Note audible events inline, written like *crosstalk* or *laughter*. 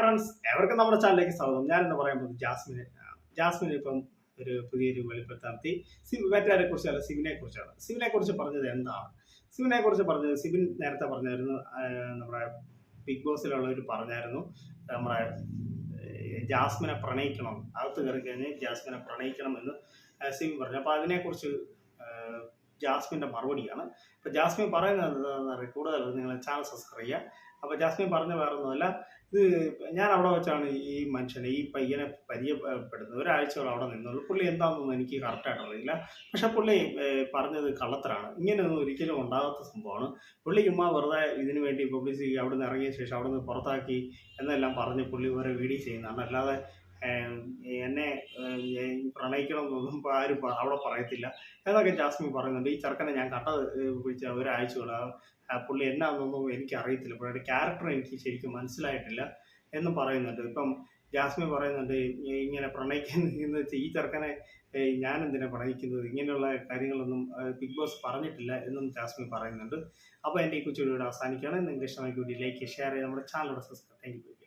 Friends എവർക്കും നമ്മുടെ ചാനലിലേക്ക് സ്വാഗതം. ഞാൻ എന്ന് പറയുമ്പോൾ ജാസ്മിൻ ജാസ്മിൻ ഇപ്പം ഒരു പുതിയൊരു വെളിപ്പെടുത്തി നടത്തി മറ്റാരെ കുറിച്ചല്ല സിബിനെ കുറിച്ചാണ്. സിബിനെ കുറിച്ച് പറഞ്ഞത് എന്താണ്? സിബിനെ കുറിച്ച് പറഞ്ഞത് സിബിൻ നേരത്തെ പറഞ്ഞായിരുന്നു നമ്മുടെ ബിഗ് ബോസിലുള്ളവർ പറഞ്ഞായിരുന്നു നമ്മുടെ ജാസ്മിനെ പ്രണയിക്കണം. അകത്ത് കയറി കഴിഞ്ഞ് ജാസ്മിനെ പ്രണയിക്കണം എന്ന് സിബിൻ പറഞ്ഞു. അപ്പോൾ അതിനെക്കുറിച്ച് ജാസ്മിന്റെ മറുപടിയാണ്. അപ്പോൾ ജാസ്മിൻ പറയുന്നത് കൂടുതൽ നിങ്ങൾ ചാനൽ സബ്സ്ക്രൈബ് ചെയ്യുക അപ്പോൾ ജാസ്മിൻ പറഞ്ഞ വേറെ ഒന്നുമല്ല ഇത് ഞാൻ അവിടെ വെച്ചാണ് ഈ മനുഷ്യനെ ഈ പയ്യനെ പരിചയപ്പെടുന്നത്. ഒരാഴ്ചകൾ അവിടെ നിന്നുള്ളൂ. പുള്ളി എന്താണെന്നൊന്നും എനിക്ക് കറക്റ്റായിട്ട് അറിയില്ല. പക്ഷെ പുള്ളി പറഞ്ഞത് കള്ളത്തരാണ്. ഇങ്ങനെയൊന്നും ഒരിക്കലും ഉണ്ടാകാത്ത സംഭവമാണ്. പുള്ളി ചുമ്മാ വെറുതെ ഇതിന് വേണ്ടി പബ്ലിസിറ്റി അവിടെ നിന്ന് ഇറങ്ങിയ ശേഷം അവിടെ നിന്ന് പുറത്താക്കി എന്നെല്ലാം പറഞ്ഞ് പുള്ളി വേറെ വീഡിയോ ചെയ്യുന്നതാണ്. അല്ലാതെ എന്നെ ഏഹ്, പ്രണയിക്കണം എന്നൊന്നും ഇപ്പം ആരും അവിടെ പറയത്തില്ല. എന്നൊക്കെ ജാസ്മിൻ പറയുന്നുണ്ട്. ഈ ചെറുക്കനെ ഞാൻ കണ്ടത് പിടിച്ച ആ പുള്ളി എന്നാന്നൊന്നും എനിക്ക് അറിയത്തില്ല പുള്ളിയുടെ ക്യാരക്ടർ എനിക്ക് ശരിക്കും മനസ്സിലായിട്ടില്ല എന്ന് പറയുന്നുണ്ട്. ഇപ്പം ജാസ്മിൻ പറയുന്നുണ്ട് ഇങ്ങനെ പ്രണയിക്കുന്ന *laughs* ഈ ചെറുക്കനെ ഞാൻ എന്തിനാ പ്രണയിക്കുന്നത്? ഇങ്ങനെയുള്ള കാര്യങ്ങളൊന്നും ബിഗ് ബോസ് പറഞ്ഞിട്ടില്ല എന്നും ജാസ്മിൻ പറയുന്നുണ്ട്. അപ്പോൾ എന്റെ ഈ കൊച്ചു വീഡിയോ അവസാനിക്കുകയാണ്. നിങ്ങൾക്ക് ഇഷ്ടമായി കൂടി ലൈക്ക് ഷെയർ ചെയ്യുക. നമ്മുടെ ചാനലോട് സബ്സ്ക്രൈബ് താങ്ക് യു.